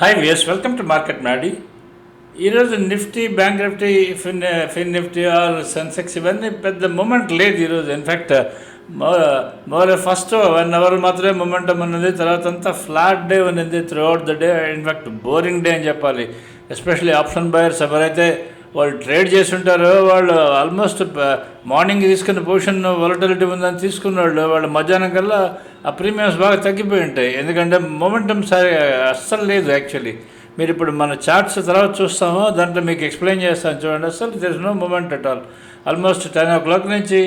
Hi viewers welcome to market Naadi ఈరోజు Nifty Bank Nifty Fin Fin Nifty or Sensex ఇవన్నీ పెద్ద movement లేదు ఈరోజు. In fact more first one hour మాత్రమే momentum ఉన్నది. తర్వాత అంతా ఫ్లాట్ డే ఉన్నది throughout the day in fact boring day అని చెప్పాలి. ఎస్పెషల్లీ ఆప్షన్ బయర్స్ ఎవరైతే వాళ్ళు ట్రేడ్ చేసి వాళ్ళు ఆల్మోస్ట్ మార్నింగ్ తీసుకున్న పొజిషన్ వొలటిలిటీ ఉందని తీసుకున్న వాళ్ళు వాళ్ళు మధ్యాహ్నం కల్లా ఆ ప్రీమియమ్స్ బాగా తగ్గిపోయి ఉంటాయి. ఎందుకంటే మొమెంటం సరే అస్సలు లేదు యాక్చువల్లీ మీరు ఇప్పుడు మన చార్ట్స్ తర్వాత చూస్తాము దాంట్లో మీకు ఎక్స్ప్లెయిన్ చేస్తాను చూడండి. అసలు there no movement at all almost ten o'clock నుంచి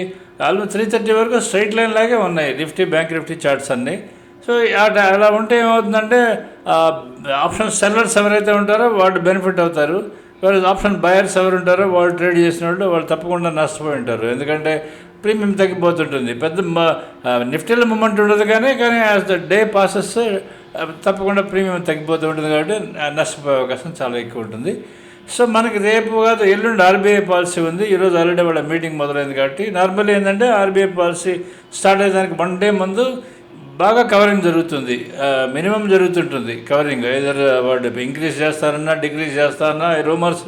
ఆల్మోస్ట్ త్రీ థర్టీ వరకు స్ట్రైట్ లైన్ లాగే ఉన్నాయి నిఫ్టీ బ్యాంక్ నిఫ్టీ చార్ట్స్ అన్నీ. సో అలా ఉంటే ఏమవుతుందంటే ఆప్షన్ సెల్లర్స్ ఎవరైతే ఉంటారో వాళ్ళు బెనిఫిట్ అవుతారు. వేరే ఆప్షన్ బయర్స్ ఎవరు ఉంటారో వాళ్ళు ట్రేడ్ చేసిన వాళ్ళు వాళ్ళు తప్పకుండా నష్టపోయి ఉంటారు. ఎందుకంటే ప్రీమియం తగ్గిపోతుంటుంది. పెద్ద నిఫ్టీలో మూమెంట్ ఉండదు కానీ కానీ యాజ్ ద డే పాసెస్ తప్పకుండా ప్రీమియం తగ్గిపోతూ ఉంటుంది కాబట్టి నష్టపోయే అవకాశం చాలా ఎక్కువ ఉంటుంది. సో మనకి రేపు కాదు ఎల్లుండి ఆర్బీఐ పాలసీ ఉంది. ఈరోజు ఆల్రెడీ వాళ్ళ మీటింగ్ మొదలైంది కాబట్టి నార్మల్ ఏంటంటే ఆర్బీఐ పాలసీ స్టార్ట్ అయ్యేదానికి వన్ డే ముందు బాగా కవరింగ్ జరుగుతుంది. మినిమం జరుగుతుంటుంది కవరింగ్. ఏదర్ వాడు ఇంక్రీజ్ చేస్తారన్నా డిక్రీజ్ చేస్తారన్నా రూమర్స్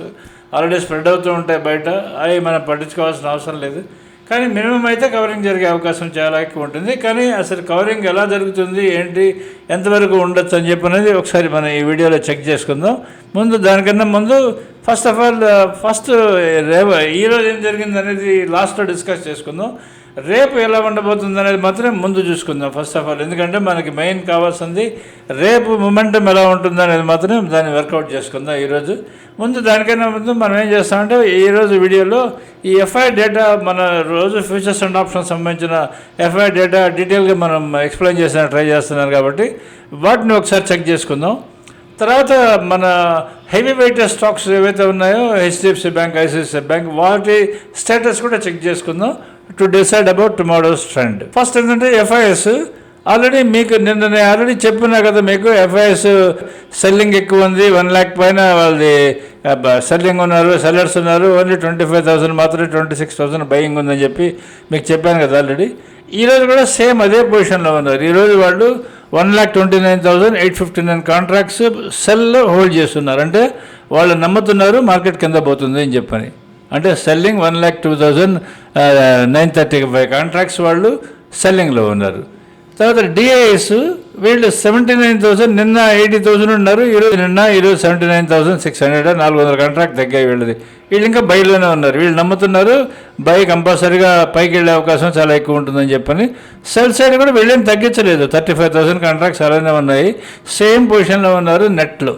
ఆల్రెడీ స్ప్రెడ్ అవుతూ ఉంటాయి బయట. అవి మనం పట్టించుకోవాల్సిన అవసరం లేదు. కానీ మినిమం అయితే కవరింగ్ జరిగే అవకాశం చాలా ఎక్కువ ఉంటుంది. కానీ అసలు కవరింగ్ ఎలా జరుగుతుంది ఏంటి ఎంతవరకు ఉండొచ్చు అని చెప్పి అనేది ఒకసారి మనం ఈ వీడియోలో చెక్ చేసుకుందాం. ముందు దానికన్నా ముందు ఫస్ట్ ఆఫ్ ఆల్ ఫస్ట్ రేవ ఈరోజు ఏం జరిగింది అనేది లాస్ట్లో డిస్కస్ చేసుకుందాం. రేపు ఎలా ఉండబోతుంది అనేది మాత్రం ముందు చూసుకుందాం ఫస్ట్ ఆఫ్ ఆల్ ఎందుకంటే మనకి మెయిన్ కావాల్సింది రేపు మొమెంటం ఎలా ఉంటుంది అనేది మాత్రం దాన్ని వర్కౌట్ చేసుకుందాం ఈరోజు. ముందు దానికన్నా ముందు మనం ఏం చేస్తామంటే ఈరోజు వీడియోలో ఈ ఎఫ్ఐ డేటా మన రోజు ఫ్యూచర్స్ అండ్ ఆప్షన్స్ సంబంధించిన ఎఫ్ఐ డేటా డీటెయిల్గా మనం ఎక్స్ప్లెయిన్ చేసిన ట్రై చేస్తున్నాను కాబట్టి వాటిని ఒకసారి చెక్ చేసుకుందాం. తర్వాత మన హెవీ వెయిట్ స్టాక్స్ ఏవైతే ఉన్నాయో హెచ్డిఎఫ్సి బ్యాంక్ ఐసిఐసిఐ బ్యాంక్ వాటి స్టేటస్ కూడా చెక్ చేసుకుందాం. To decide about tomorrow's trend first ఏంటంటే ఎఫ్ఐఎస్ ఆల్రెడీ మీకు నిన్న నేను ఆల్రెడీ చెప్పినా కదా మీకు ఎఫ్ఐఎస్ సెల్లింగ్ ఎక్కువ ఉంది వన్ ల్యాక్ పైన వాళ్ళది సెల్లింగ్ ఉన్నారు సెల్లర్స్ ఉన్నారు ఓన్లీ ట్వంటీ ఫైవ్ థౌసండ్ మాత్రమే ట్వంటీ సిక్స్ థౌసండ్ బయింగ్ ఉందని చెప్పి మీకు చెప్పాను కదా ఆల్రెడీ ఈరోజు కూడా సేమ్ అదే పొజిషన్లో ఉన్నారు. ఈరోజు వాళ్ళు one lakh twenty nine thousand eight fifty nine contracts sell hold చేస్తున్నారు. అంటే వాళ్ళు నమ్ముతున్నారు మార్కెట్ కింద పోతుంది అని చెప్పని. అంటే selling one lakh two thousand nine thirty five contracts వాళ్ళు సెల్లింగ్లో ఉన్నారు. తర్వాత డిఐఎస్ వీళ్ళు సెవెంటీ నైన్ థౌసండ్ నిన్న ఎయిటీ థౌసండ్ ఉన్నారు ఈరోజు నిన్న ఈరోజు seventy nine thousand six hundred నాలుగు వందల కాంట్రాక్ట్ తగ్గాయి వీళ్ళది. వీళ్ళు ఇంకా బయలులోనే ఉన్నారు. వీళ్ళు నమ్ముతున్నారు బై కంపల్సరీగా పైకి వెళ్ళే అవకాశం చాలా ఎక్కువ ఉంటుందని చెప్పని. సెల్ సైడ్ కూడా వీళ్ళేం తగ్గించలేదు. థర్టీ ఫైవ్ థౌసండ్ కాంట్రాక్ట్స్ అలానే ఉన్నాయి. సేమ్ పొజిషన్లో ఉన్నారు నెట్లో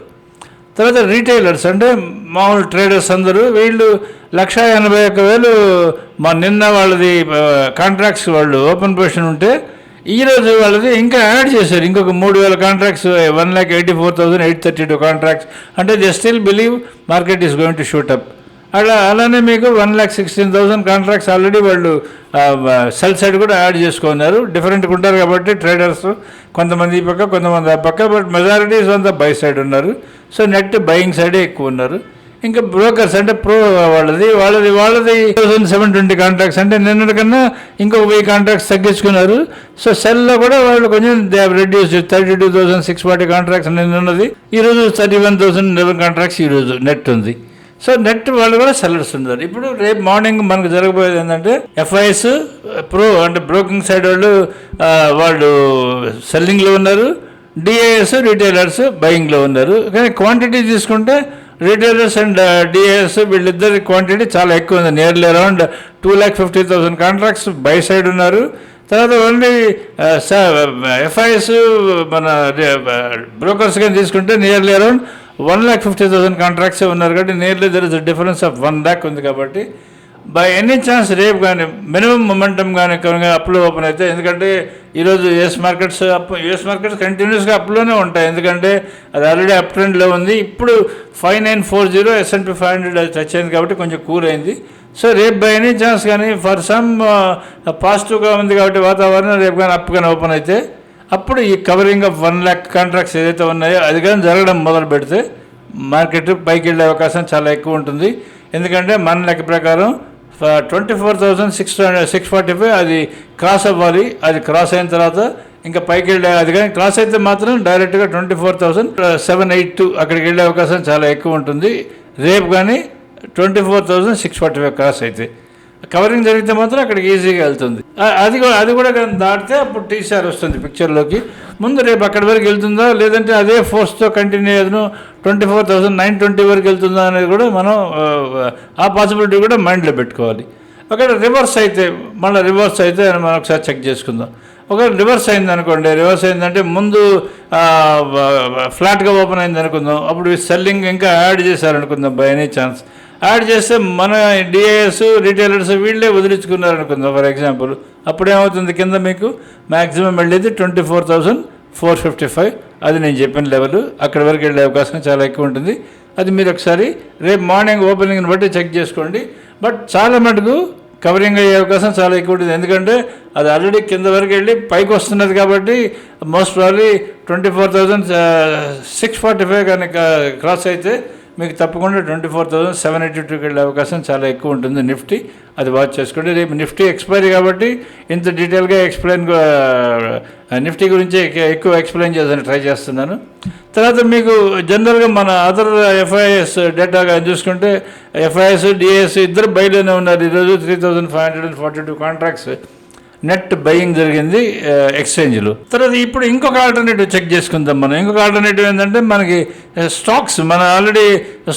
తర్వాత రీటైలర్స్ అంటే మామూలు ట్రేడర్స్ అందరూ వీళ్ళు లక్ష ఎనభై ఒక్క వేలు మా నిన్న వాళ్ళది కాంట్రాక్ట్స్ వాళ్ళు ఓపెన్ పొజిషన్ ఉంటే ఈరోజు వాళ్ళది ఇంకా యాడ్ చేశారు. ఇంకొక మూడు వేల contracts one lakh eighty four thousand eight thirty two contracts అంటే they still believe market is going to shoot up అలా అలానే మీకు one lakh sixteen thousand contracts already వాళ్ళు సెల్ సైడ్ కూడా యాడ్ చేసుకున్నారు. డిఫరెంట్గా ఉంటారు కాబట్టి ట్రేడర్స్ కొంతమంది ఈ పక్క కొంతమంది ఆ పక్క బట్ మెజారిటీస్ అంతా బై సైడ్ ఉన్నారు. సో నెట్ బయింగ్ సైడే ఎక్కువ ఉన్నారు. ఇంకా బ్రోకర్స్ అంటే ప్రో వాళ్ళది వాళ్ళది వాళ్ళది థౌసండ్ సెవెన్ ట్వంటీ కాంట్రాక్ట్స్ అంటే నిన్నటి కన్నా ఇంకొక వెయ్యి కాంట్రాక్ట్స్ తగ్గించుకున్నారు. సో సెల్లో కూడా వాళ్ళు కొంచెం they reduce thirty two thousand six forty contracts నిన్న ఉన్నది ఈరోజు thirty one thousand eleven contracts ఈరోజు నెట్ ఉంది. సో నెట్ వాళ్ళు కూడా సెల్లర్స్ ఉన్నారు. ఇప్పుడు రేపు మార్నింగ్ మనకు జరగబోయేది ఏంటంటే ఎఫ్ఐఎస్ ప్రో అంటే బ్రోకింగ్ సైడ్ వాళ్ళు వాళ్ళు సెల్లింగ్లో ఉన్నారు. డిఏఎస్ రీటైలర్స్ బయింగ్లో ఉన్నారు. కానీ క్వాంటిటీ తీసుకుంటే రీటైలర్స్ అండ్ డిఏఎస్ వీళ్ళిద్దరి క్వాంటిటీ చాలా ఎక్కువ ఉంది. Nearly around two lakh fifty thousand contracts buy side ఉన్నారు. తర్వాత ఓన్లీ ఎఫ్ఐఎస్ మన బ్రోకర్స్ కానీ తీసుకుంటే nearly around one lakh fifty thousand contracts ఉన్నారు కాబట్టి nearly there is difference of one lakh ఉంది కాబట్టి బై ఎనీ ఛాన్స్ రేపు కానీ మినిమం మొమెంటం కానీ కనుక అప్లో ఓపెన్ అయితే ఎందుకంటే ఈరోజు US markets up US markets కంటిన్యూస్గా అప్లోనే ఉంటాయి. ఎందుకంటే అది ఆల్రెడీ అప్ ట్రెండ్లో ఉంది. ఇప్పుడు five nine four zero S and P five hundred అది టచ్ అయింది కాబట్టి కొంచెం కూల్ అయింది. సో రేపు బై ఎనీ ఛాన్స్ కానీ ఫర్ సమ్ పాజిటివ్గా ఉంది కాబట్టి వాతావరణం రేపు కానీ అప్ కానీ ఓపెన్ అయితే అప్పుడు ఈ covering of one lakh contracts ఏదైతే ఉన్నాయో అది కానీ జరగడం మొదలు పెడితే మార్కెట్ పైకి వెళ్ళే అవకాశం చాలా ఎక్కువ ఉంటుంది. ఎందుకంటే మన లెక్క ప్రకారం twenty four thousand six six forty five అది క్రాస్ అవ్వాలి. అది క్రాస్ అయిన తర్వాత ఇంకా పైకి వెళ్ళే అది కానీ క్రాస్ అయితే మాత్రం డైరెక్ట్గా twenty four thousand seven eight two అక్కడికి వెళ్ళే అవకాశం చాలా ఎక్కువ ఉంటుంది. రేపు కానీ twenty four thousand six forty five cross అయితే. కవరింగ్ జరిగితే మాత్రం అక్కడికి ఈజీగా వెళ్తుంది. అది కూడా అది కూడా కానీ దాటితే అప్పుడు టీసీఆర్ వస్తుంది పిక్చర్లోకి ముందు రేపు అక్కడి వరకు వెళ్తుందా? లేదంటే అదే ఫోర్స్తో continue అయ్యను twenty four thousand nine twenty వరకు వెళ్తుందా అనేది కూడా మనం ఆ, పాసిబిలిటీ కూడా మైండ్లో పెట్టుకోవాలి. ఒకవేళ రివర్స్ అయితే మళ్ళీ రివర్స్ అయితే మనం ఒకసారి చెక్ చేసుకుందాం. ఒకవేళ రివర్స్ అయింది అనుకోండి రివర్స్ అయిందంటే ముందు ఫ్లాట్గా ఓపెన్ అయింది అనుకుందాం. అప్పుడు సెల్లింగ్ ఇంకా యాడ్ చేశారనుకుందాం బై ఎనీ ఛాన్స్ యాడ్ చేస్తే మన డిఐఎస్ రీటైలర్స్ వీళ్ళే వదిలించుకున్నారు అనుకుందాం ఫర్ ఎగ్జాంపుల్. అప్పుడు ఏమవుతుంది కింద మీకు? మ్యాక్సిమం వెళ్ళేది twenty four thousand four fifty five. అది నేను చెప్పిన లెవెల్. అక్కడి వరకు వెళ్ళే అవకాశం చాలా ఎక్కువ ఉంటుంది. అది మీరు ఒకసారి రేపు మార్నింగ్ ఓపెనింగ్ని బట్టి చెక్ చేసుకోండి. బట్ చాలా మటుకు కవరింగ్ అయ్యే అవకాశం చాలా ఎక్కువ ఉంటుంది. ఎందుకంటే అది ఆల్రెడీ కింద వరకు వెళ్ళి పైకి వస్తున్నది కాబట్టి most probably twenty four thousand six forty five కానీ క్రాస్ అయితే మీకు తప్పకుండా twenty four thousand seven eighty టూకి వెళ్ళే అవకాశం చాలా ఎక్కువ ఉంటుంది నిఫ్టీ. అది వాచ్ చేసుకోండి. రేపు నిఫ్టీ ఎక్స్పైరీ కాబట్టి ఇంత డీటెయిల్గా ఎక్స్ప్లెయిన్ నిఫ్టీ గురించి ఎక్కువ ఎక్స్ప్లెయిన్ చేయాలని ట్రై చేస్తున్నాను. తర్వాత మీకు జనరల్గా మన అదర్ ఎఫ్ఐఎస్ డేటాగా చూసుకుంటే ఎఫ్ఐఎస్ డిఎస్ ఇద్దరు బయలునే ఉన్నారు. ఈరోజు three thousand five hundred and forty two contracts net buying జరిగింది ఎక్స్చేంజ్లు. తర్వాత ఇప్పుడు ఇంకొక ఆల్టర్నేటివ్ చెక్ చేసుకుందాం మనం. ఇంకొక ఆల్టర్నేటివ్ ఏంటంటే మనకి స్టాక్స్ మన ఆల్రెడీ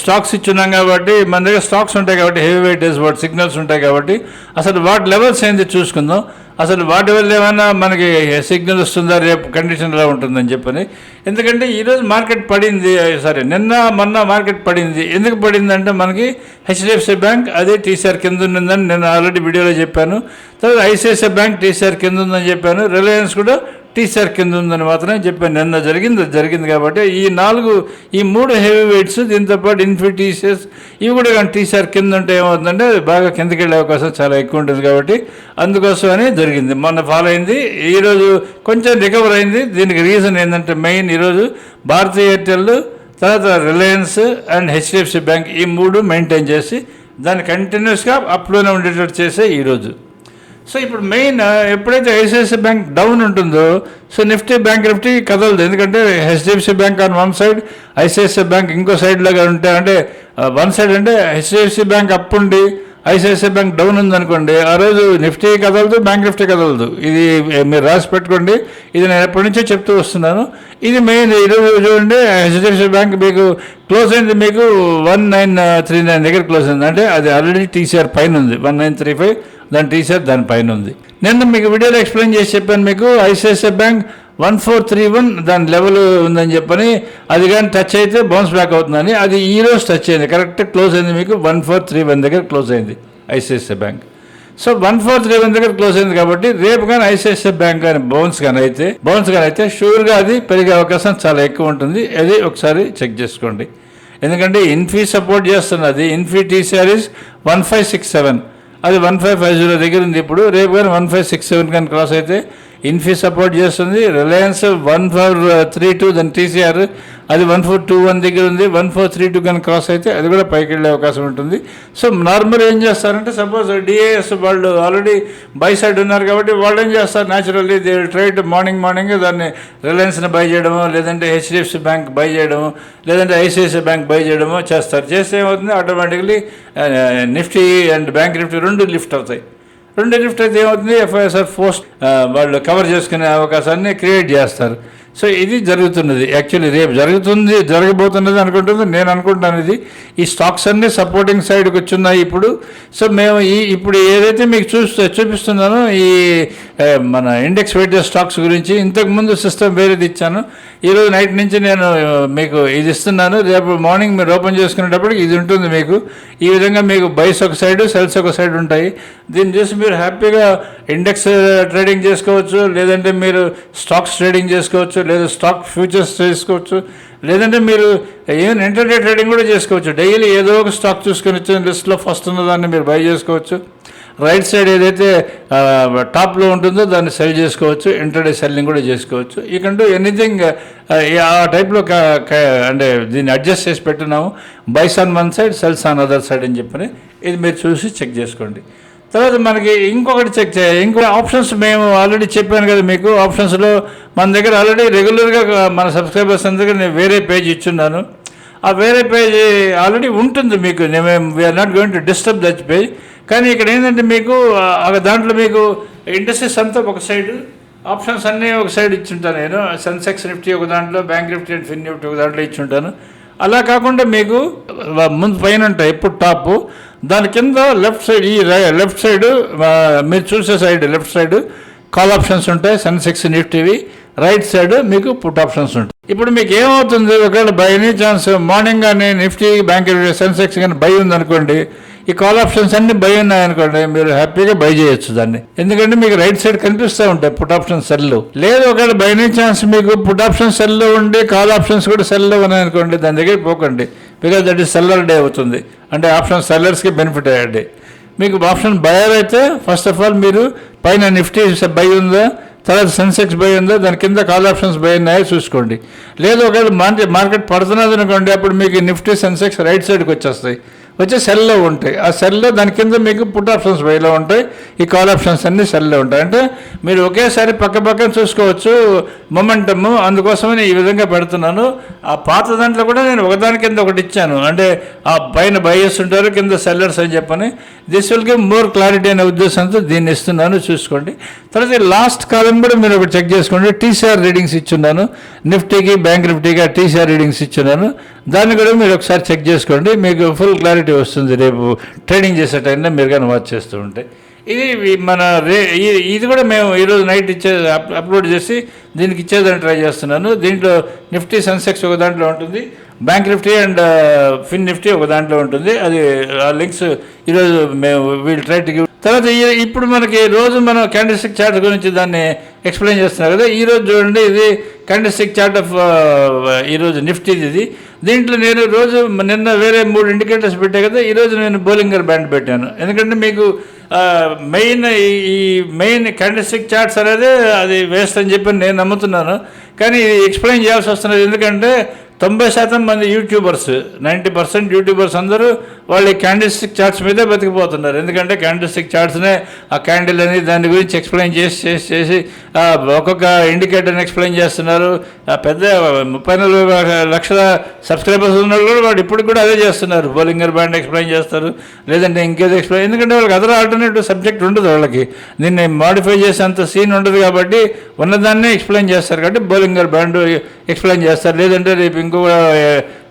స్టాక్స్ ఇచ్చున్నాం కాబట్టి మన దగ్గర స్టాక్స్ ఉంటాయి కాబట్టి హెవీ వెయిట్ వాటి సిగ్నల్స్ ఉంటాయి కాబట్టి అసలు వాటి లెవెల్స్ ఏంది చూసుకుందాం. అసలు వాటి వల్ల ఏమైనా మనకి సిగ్నల్ వస్తుందా రేపు కండిషన్ ఎలా ఉంటుందని చెప్పని ఎందుకంటే ఈరోజు మార్కెట్ పడింది సరే నిన్న మొన్న మార్కెట్ పడింది ఎందుకు పడింది అంటే మనకి హెచ్డిఎఫ్సి బ్యాంక్ అదే టీసీఆర్ కింద ఉందని నేను ఆల్రెడీ వీడియోలో చెప్పాను తర్వాత ఐసిఐసిఐ బ్యాంక్ టీసీఆర్ కింద ఉందని చెప్పాను రిలయన్స్ కూడా టీసీఆర్ కింద ఉందని మాత్రమే చెప్పాను. నిన్న జరిగింది జరిగింది కాబట్టి ఈ నాలుగు ఈ మూడు హెవీ వెయిట్స్ దీంతో పాటు ఇన్ఫిటీసియస్ ఇవి కూడా కానీ టీసీఆర్ కింద ఉంటే ఏమవుతుందంటే అది బాగా కిందకి వెళ్ళే అవకాశం చాలా ఎక్కువ ఉంటుంది కాబట్టి అందుకోసమని జరిగింది. మొన్న ఫాలో అయింది. ఈరోజు కొంచెం రికవర్ అయింది. దీనికి రీజన్ ఏంటంటే మెయిన్ ఈరోజు భారతీయ ఎయిర్టెల్ తర్వాత రిలయన్స్ అండ్ హెచ్డిఎఫ్సి బ్యాంక్ ఈ మూడు మెయింటైన్ చేసి దాన్ని కంటిన్యూస్గా అప్లోనే ఉండేటట్టు చేసే ఈరోజు సో ఇప్పుడు మెయిన్ ఎప్పుడైతే ఐసిఐసిఐ బ్యాంక్ డౌన్ ఉంటుందో సో నిఫ్టీ బ్యాంక్ నిఫ్టీ కదలదు. ఎందుకంటే HDFC bank on one side ICICI bank ఇంకో సైడ్ లాగా ఉంటే అంటే వన్ సైడ్ అంటే హెచ్డిఎఫ్సి బ్యాంక్ అప్ ఉండి ఐసిఐసిఐ బ్యాంక్ డౌన్ ఉందనుకోండి ఆ రోజు నిఫ్టీ కదలదు బ్యాంక్ నిఫ్టీ కదలదు. ఇది మీరు రాసి పెట్టుకోండి. ఇది నేను ఎప్పటి నుంచో చెప్తూ వస్తున్నాను. ఇది మెయిన్ ఈరోజు చూడండి హెచ్డిఎఫ్సి బ్యాంక్ మీకు క్లోజ్ అయింది మీకు వన్ నైన్ త్రీ నైన్ దగ్గర క్లోజ్ అయింది. అంటే అది ఆల్రెడీ టీసీఆర్ పైన ఉంది. వన్ నైన్ త్రీ ఫైవ్ దాని టీషర్ట్ దాని పైన ఉంది. నేను మీకు వీడియోలో ఎక్స్ప్లెయిన్ చేసి చెప్పాను మీకు ICICI bank one four three one దాని లెవెల్ ఉందని చెప్పని అది కానీ టచ్ అయితే బౌన్స్ బ్యాక్ అవుతుందని అది ఈ రోజు టచ్ అయింది. కరెక్ట్ క్లోజ్ అయింది మీకు వన్ ఫోర్ త్రీ వన్ దగ్గర క్లోజ్ అయింది ICICI bank. So one four three one దగ్గర క్లోజ్ అయింది కాబట్టి రేపు కానీ ఐసిఐసిఐ బ్యాంక్ కానీ బౌన్స్ కానీ అయితే బౌన్స్ కానీ అయితే షూర్గా అది పెరిగే అవకాశం చాలా ఎక్కువ ఉంటుంది. అది ఒకసారి చెక్ చేసుకోండి. ఎందుకంటే ఇన్ఫీ సపోర్ట్ చేస్తున్నది Infy TCR is one five six seven. అది వన్ ఫైవ్ ఫైవ్ జీరో దగ్గర ఉంది. ఇప్పుడు రేపు కానీ వన్ ఫైవ్ సిక్స్ సెవెన్ కానీ క్రాస్ అయితే ఇన్ఫీ సపోర్ట్ చేస్తుంది. Reliance one four three two దాని టీసీఆర్ అది వన్ ఫోర్ టూ వన్ దగ్గర ఉంది వన్ ఫోర్ త్రీ టూ కానీ క్రాస్ అయితే అది కూడా పైకి వెళ్ళే అవకాశం ఉంటుంది. సో నార్మల్ ఏం చేస్తారంటే సపోజ్ డిఏఎస్ వాళ్ళు ఆల్రెడీ బై సైడ్ ఉన్నారు కాబట్టి వాళ్ళు ఏం చేస్తారు? Naturally they trade morning morning దాన్ని రిలయన్స్ని బై చేయడమో లేదంటే హెచ్డిఎఫ్సి బ్యాంక్ బై చేయడము లేదంటే ఐసిఐసిఐ బ్యాంక్ బై చేయడమో చేస్తారు. చేస్తే ఏమవుతుంది? Automatically Nifty and bank Nifty రెండు లిఫ్ట్ అవుతాయి. రెండు లిఫ్ట్ అయితే ఏమవుతుంది? ఎఫ్ఐఎస్ఆర్ పోస్ట్ వాళ్ళు కవర్ చేసుకునే అవకాశాన్ని క్రియేట్ చేస్తారు. సో ఇది జరుగుతున్నది. యాక్చువల్లీ రేపు జరుగుతుంది జరగబోతున్నది అనుకుంటుంది నేను అనుకుంటాను ఇది. ఈ స్టాక్స్ అన్నీ సపోర్టింగ్ సైడ్కి వచ్చున్నాయి ఇప్పుడు. సో మేము ఈ ఇప్పుడు ఏదైతే మీకు చూస్తూ చూపిస్తున్నానో ఈ మన ఇండెక్స్ వెయిటెడ్ స్టాక్స్ గురించి ఇంతకుముందు సిస్టమ్ వేరేది ఇచ్చాను. ఈరోజు నైట్ నుంచి నేను మీకు ఇది ఇస్తున్నాను. రేపు మార్నింగ్ మీరు ఓపెన్ చేసుకునేటప్పటికి ఇది ఉంటుంది మీకు. ఈ విధంగా మీకు బైస్ ఒక సైడ్ సెల్స్ ఒక సైడ్ ఉంటాయి. దీన్ని చూసి మీరు హ్యాపీగా ఇండెక్స్ ట్రేడింగ్ చేసుకోవచ్చు. లేదంటే మీరు స్టాక్స్ ట్రేడింగ్ చేసుకోవచ్చు. లేదా స్టాక్ ఫ్యూచర్స్ చేసుకోవచ్చు లేదంటే మీరు ఏమైనా ఇంటర్డే ట్రేడింగ్ కూడా చేసుకోవచ్చు. డైలీ ఏదో ఒక స్టాక్ చూసుకొని వచ్చిన లిస్ట్లో ఫస్ట్ ఉన్న దాన్ని మీరు బై చేసుకోవచ్చు. రైట్ సైడ్ ఏదైతే టాప్లో ఉంటుందో దాన్ని సెల్ చేసుకోవచ్చు ఇంటర్డే సెల్లింగ్ కూడా చేసుకోవచ్చు. ఈ కంటూ ఎనీథింగ్ ఆ టైప్లో అంటే దీన్ని అడ్జస్ట్ చేసి పెట్టున్నాము. Buys on one side sells on other side అని చెప్పని ఇది మీరు చూసి చెక్ చేసుకోండి. తర్వాత మనకి ఇంకొకటి చెక్ చేయాలి ఇంకో ఆప్షన్స్ మేము ఆల్రెడీ చెప్పాను కదా మీకు. ఆప్షన్స్లో మన దగ్గర ఆల్రెడీ రెగ్యులర్గా మన సబ్స్క్రైబర్స్ అందరికీ నేను వేరే పేజ్ ఇచ్చున్నాను. ఆ వేరే పేజ్ ఆల్రెడీ ఉంటుంది మీకు. We're not going to disturb that page కానీ ఇక్కడ ఏంటంటే మీకు ఆ దాంట్లో మీకు ఇండస్ట్రీస్ అంతా ఒక సైడ్ ఆప్షన్స్ అన్నీ ఒక సైడ్ ఇచ్చుంటాను నేను. సెన్సెక్స్ నిఫ్టీ ఒక దాంట్లో bank Nifty and fin Nifty ఒక దాంట్లో ఇచ్చుంటాను. అలా కాకుండా మీకు ముందు పైన ఉంటాయి ఎప్పుడు టాప్. దాని కింద లెఫ్ట్ సైడ్ ఈ లెఫ్ట్ సైడ్ మీరు చూసే side left side call options ఉంటాయి సెన్సెక్స్ నిఫ్టీవి రైట్ సైడ్ మీకు పుట్ ఆప్షన్స్ ఉంటాయి. ఇప్పుడు మీకు ఏమవుతుంది? ఒకవేళ బై ఎనీ ఛాన్స్ మార్నింగ్ కానీ నిఫ్టీ బ్యాంక్ సెన్సెక్స్ కానీ బై ఉందనుకోండి ఈ కాల్ ఆప్షన్స్ అన్ని బై ఉన్నాయనుకోండి మీరు హ్యాపీగా బై చేయొచ్చు దాన్ని. ఎందుకంటే మీకు రైట్ సైడ్ కనిపిస్తూ ఉంటాయి పుట్ ఆప్షన్ సెల్లు. లేదు ఒకవేళ బై ఎనీ ఛాన్స్ మీకు పుట్ ఆప్షన్ సెల్లో ఉండి కాల్ ఆప్షన్స్ కూడా సెల్లో ఉన్నాయనుకోండి దాని దగ్గర పోకండి. Because that is seller day అవుతుంది. అంటే ఆప్షన్ సెల్లర్స్కి బెనిఫిట్ అయ్యండి. మీకు ఆప్షన్ బయర్ అయితే ఫస్ట్ ఆఫ్ ఆల్ మీరు పైన నిఫ్టీ బై ఉందా? తర్వాత సెన్సెక్స్ బై ఉందా? దాని కింద కాల్ ఆప్షన్స్ బై ఉన్నాయో? చూసుకోండి. లేదు ఒకవేళ మార్కెట్ మార్కెట్ పడుతున్నది అనుకోండి అప్పుడు మీకు నిఫ్టీ సెన్సెక్స్ రైట్ సైడ్కి వచ్చేస్తాయి. వచ్చి సెల్లో ఉంటాయి. ఆ సెల్లో దాని కింద మీకు పుట్ ఆప్షన్స్ వేలో ఉంటాయి. ఈ కాల్ ఆప్షన్స్ అన్నీ సెల్లో ఉంటాయి. అంటే మీరు ఒకేసారి పక్క పక్కన చూసుకోవచ్చు మొమెంటము అందుకోసమని ఈ విధంగా పెడుతున్నాను. ఆ పాత దాంట్లో కూడా నేను ఒకదాని కింద ఒకటి ఇచ్చాను. అంటే ఆ పైన బయస్ ఉంటారు కింద సెల్లర్స్ అని చెప్పని. This will give more clarity అనే ఉద్దేశంతో దీన్ని ఇస్తున్నాను. చూసుకోండి. తర్వాత లాస్ట్ కాలం కూడా మీరు ఒకటి చెక్ చేసుకోండి. టీసీఆర్ రీడింగ్స్ ఇచ్చున్నాను. నిఫ్టీకి బ్యాంక్ నిఫ్టీగా టీసీఆర్ రీడింగ్స్ ఇచ్చున్నాను. దాన్ని కూడా మీరు ఒకసారి చెక్ చేసుకోండి. మీకు ఫుల్ క్లారిటీ వస్తుంది రేపు ట్రేడింగ్ చేసే టైంలో మీరు కానీ వాచ్ చేస్తూ ఉంటే. ఇది మన రే ఇది- ఇది కూడా మేము ఈరోజు నైట్ ఇచ్చే అప్- అప్లోడ్ చేసి దీనికి ఇచ్చేదని ట్రై చేస్తున్నాను. దీంట్లో నిఫ్టీ సెన్సెక్స్ ఒక దాంట్లో ఉంటుంది. Bank Nifty and fin Nifty ఒక దాంట్లో ఉంటుంది. అది ఆ లింక్స్ ఈరోజు మేము వీళ్ళు ట్రై టు గివ్ తర్వాత ఇప్పుడు మనకి రోజు మనం క్యాండిస్టిక్ చార్ట్ గురించి దాన్ని ఎక్స్ప్లెయిన్ చేస్తున్నారు కదా. ఈరోజు చూడండి ఇది క్యాండిస్టిక్ చార్ట్ ఆఫ్ ఈరోజు నిఫ్టీది ఇది దీంట్లో నేను రోజు నిన్న వేరే మూడు ఇండికేటర్స్ పెట్టా కదా ఈరోజు నేను బౌలింగర్ బ్యాండ్ పెట్టాను. ఎందుకంటే మీకు మెయిన్ ఈ మెయిన్ క్యాండిస్టిక్ చార్ట్స్ అనేది అది వేస్ట్ అని చెప్పి నేను నమ్ముతున్నాను. కానీ ఇది ఎక్స్ప్లెయిన్ చేయాల్సి వస్తున్నది ఎందుకంటే తొంభై శాతం మంది యూట్యూబర్స్ నైంటీ పర్సెంట్ యూట్యూబర్స్ అందరూ వాళ్ళు క్యాండిల్ క్యాండిల్స్టిక్ చార్ట్స్ మీదే బతికిపోతున్నారు. ఎందుకంటే క్యాండిల్స్టిక్ చార్ట్స్నే ఆ క్యాండిల్ అని దాని గురించి ఎక్స్ప్లెయిన్ చేసి చేసి చేసి ఒక్కొక్క ఇండికేటర్ని ఎక్స్ప్లెయిన్ చేస్తున్నారు. ఆ, పెద్ద ముప్పై నలభై లక్షల సబ్స్క్రైబర్స్ ఉన్న వాళ్ళు కూడా వాడు ఇప్పుడు కూడా అదే చేస్తున్నారు. బౌలింగర్ బ్యాండ్ ఎక్స్ప్లెయిన్ చేస్తారు. లేదంటే ఇంకేదో ఎక్స్ప్లెయిన్ ఎందుకంటే వాళ్ళకి అదర్ ఆల్టర్నేటివ్ సబ్జెక్ట్ ఉండదు వాళ్ళకి. దీన్ని మాడిఫై చేసేంత సీన్ ఉండదు కాబట్టి ఉన్నదాన్నే ఎక్స్ప్లెయిన్ చేస్తారు. కాబట్టి బౌలింగర్ బ్యాండ్ ఎక్స్ప్లెయిన్ చేస్తారు. లేదంటే రేపు ఇంకో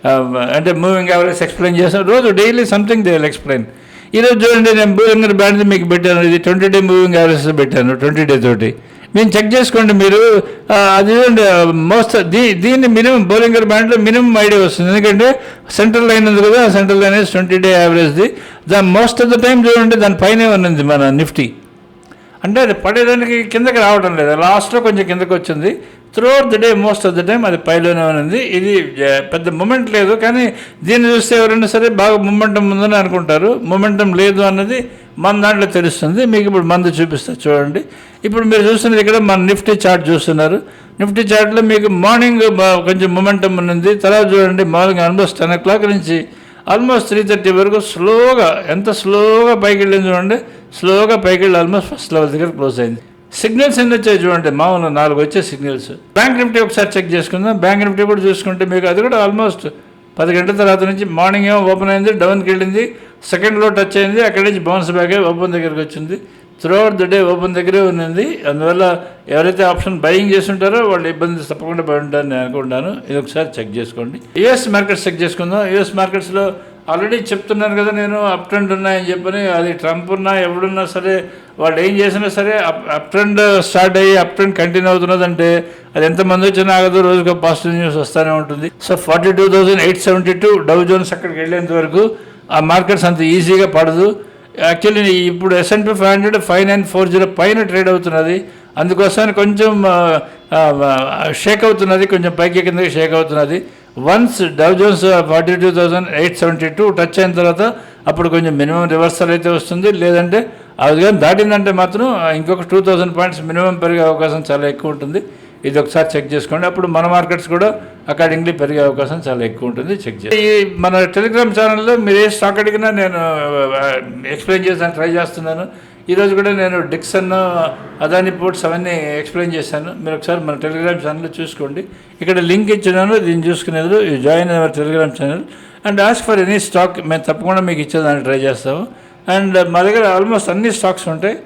Um, అంటే మూవింగ్ యావరేజ్ ఎక్స్ప్లెయిన్ చేస్తాం. రోజు daily something they will explain ఈరోజు చూడండి నేను మూవింగ్ బ్యాండ్ మీకు పెట్టాను. ఇది ట్వంటీ డే మూవింగ్ యావరేజ్ పెట్టాను ట్వంటీ డే తోటి. మేము చెక్ చేసుకోండి మీరు. అది చూడండి మోస్ట్ దీ దీన్ని మినిమం బౌలింగర్ బ్యాండ్లో మినిమం ఐడియా వస్తుంది. ఎందుకంటే సెంట్రల్ లైన్ ఉంది కదా సెంట్రల్ లైన్ ట్వంటీ డే యావరేజ్ది దాని మోస్ట్ ఆఫ్ ద టైం చూడండి దాని పైనే ఉన్నది మన నిఫ్టీ. అంటే అది పడేదానికి కిందకి రావడం లేదు. లాస్ట్లో కొంచెం కిందకి వచ్చింది. Throughout the day most of the time అది పైలోనే ఉంది ఇది పెద్ద మూమెంట్ లేదు కానీ దీన్ని చూస్తే ఎవరైనా సరే బాగా మూమెంటం ఉందని అనుకుంటారు. మూమెంటం లేదు అన్నది మన దాంట్లో తెలుస్తుంది. మీకు ఇప్పుడు మందు చూపిస్తా చూడండి. ఇప్పుడు మీరు చూస్తున్నది ఇక్కడ మన నిఫ్టీ చార్ట్ చూస్తున్నారు. నిఫ్టీ చార్ట్లో మీకు మార్నింగ్ కొంచెం మూమెంటం ఉన్నది. తర్వాత చూడండి morning almost ten o'clock నుంచి ఆల్మోస్ట్ త్రీ థర్టీ వరకు స్లోగా ఎంత స్లోగా పైకి వెళ్ళింది చూడండి. స్లోగా పైకి వెళ్ళి ఆల్మోస్ట్ ఫస్ట్ లెవెల్ దగ్గర క్లోజ్ అయింది. సిగ్నల్స్ ఎన్ని వచ్చాయి చూడండి. మామూలు నాలుగు వచ్చే సిగ్నల్స్. బ్యాంక్ నిఫ్టీ ఒకసారి చెక్ చేసుకుందాం. బ్యాంక్ నిఫ్టీ కూడా చూసుకుంటే మీకు అది కూడా ఆల్మోస్ట్ పది గంటల తర్వాత నుంచి మార్నింగ్ ఏమో ఓపెన్ అయింది డౌన్కి వెళ్ళింది సెకండ్లో టచ్ అయింది అక్కడి నుంచి బౌన్స్ బ్యాక్ ఓపెన్ దగ్గరికి వచ్చింది. త్రూఅవుట్ ద డే ఓపెన్ దగ్గరే ఉన్నది. అందువల్ల ఎవరైతే ఆప్షన్ బయింగ్ చేస్తుంటారో వాళ్ళు ఇబ్బంది తప్పకుండా పడి ఉంటారని నేను అనుకుంటాను ఇది ఒకసారి చెక్ చేసుకోండి. యుఎస్ మార్కెట్స్ చెక్ చేసుకుందాం. యుఎస్ మార్కెట్స్లో ఆల్రెడీ చెప్తున్నాను కదా నేను అప్ ట్రెండ్ ఉన్నాయని చెప్పని అది ట్రంప్ ఉన్నా ఎవడున్నా సరే వాళ్ళు ఏం చేసినా సరే అప్ ట్రెండ్ స్టార్ట్ అయ్యి అప్ ట్రెండ్ కంటిన్యూ అవుతున్నదంటే అది ఎంతమంది వచ్చినా ఆగదు రోజుగా పాజిటివ్ న్యూస్ వస్తూనే ఉంటుంది. So forty two thousand eight seventy two Dow Jones అక్కడికి వెళ్ళేంత వరకు ఆ మార్కెట్స్ అంత ఈజీగా పడదు. యాక్చువల్లీ ఇప్పుడు S and P five hundred five nine four zero పైన ట్రేడ్ అవుతున్నది. అందుకోసం కొంచెం షేక్ అవుతున్నది కొంచెం పైకి కిందకి షేక్ అవుతున్నది. Once Dow Jones forty two thousand eight seventy two touch అయిన తర్వాత అప్పుడు కొంచెం మినిమం రివర్సల్ అయితే వస్తుంది. లేదంటే అది కానీ దాటిందంటే మాత్రం ఇంకొక టూ థౌజండ్ పాయింట్స్ మినిమం పెరిగే అవకాశం చాలా ఎక్కువ ఉంటుంది. ఇది ఒకసారి చెక్ చేసుకోండి. అప్పుడు మన మార్కెట్స్ కూడా అకార్డింగ్లీ పెరిగే అవకాశం చాలా ఎక్కువ ఉంటుంది. చెక్ చేయండి. ఈ మన టెలిగ్రామ్ ఛానల్లో మీరు ఏ స్టాక్ అడిగినా నేను ఎక్స్ప్లెయిన్ చేసాను ట్రై చేస్తున్నాను. ఈరోజు కూడా నేను డిక్సన్ అదాని పోర్ట్స్ అవన్నీ ఎక్స్ప్లెయిన్ చేశాను. మీరు ఒకసారి మన టెలిగ్రామ్ ఛానల్ చూసుకోండి. ఇక్కడ లింక్ ఇచ్చినాను దీన్ని చూసుకునేది join our Telegram channel and ask for any stock మేము తప్పకుండా మీకు ఇచ్చేదాన్ని ట్రై చేస్తాము. అండ్ మా దగ్గర ఆల్మోస్ట్ అన్ని స్టాక్స్ ఉంటాయి.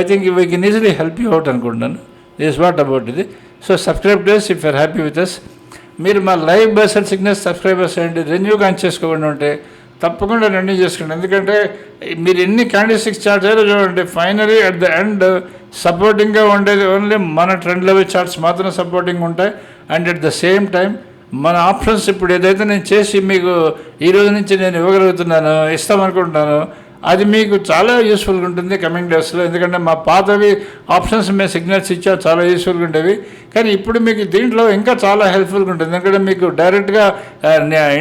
I think we can easily help you out అనుకుంటున్నాను. దిస్ వాట్ అబౌట్ ఇది. So subscribe days if you're happy with us మీరు మా live bus and signals subscribers అండి రెన్యూ కాన్ చేసుకోకుండా ఉంటే తప్పకుండా రెన్యూ చేసుకోండి ఎందుకంటే మీరు ఎన్ని క్యాండిస్టిక్స్ చార్ట్స్ అయ్యారో చూడండి ఫైనలీ అట్ ద ఎండ్ సపోర్టింగ్గా ఉండేది ఓన్లీ మన ట్రెండ్ లెవెల్ చార్ట్స్ మాత్రం సపోర్టింగ్ ఉంటాయి. And at the same time మన ఆప్షన్స్ ఇప్పుడు ఏదైతే నేను చేసి మీకు ఈ రోజు నుంచి నేను ఇవ్వగలుగుతున్నాను ఇస్తామనుకుంటున్నాను అది మీకు చాలా యూస్ఫుల్గా ఉంటుంది కమింగ్ డేస్లో ఎందుకంటే మా పాతవి ఆప్షన్స్ మేము సిగ్నల్స్ ఇచ్చా చాలా యూస్ఫుల్గా ఉండేవి. కానీ ఇప్పుడు మీకు దీంట్లో ఇంకా చాలా హెల్ప్ఫుల్గా ఉంటుంది. ఎందుకంటే మీకు డైరెక్ట్గా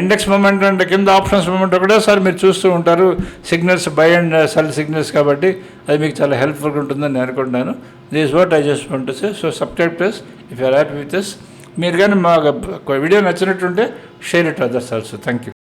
ఇండెక్స్ మూమెంట్ అండ్ కింద ఆప్షన్స్ మూమెంట్ ఒకటేసారి మీరు చూస్తూ ఉంటారు. Signals buy and sell signals కాబట్టి అది మీకు చాలా హెల్ప్ఫుల్గా ఉంటుందని నేను అనుకుంటున్నాను. This what I just want say so subscribe plus if you're happy with us మీరు కానీ మా video నచ్చినట్టుంటే share it others also thank you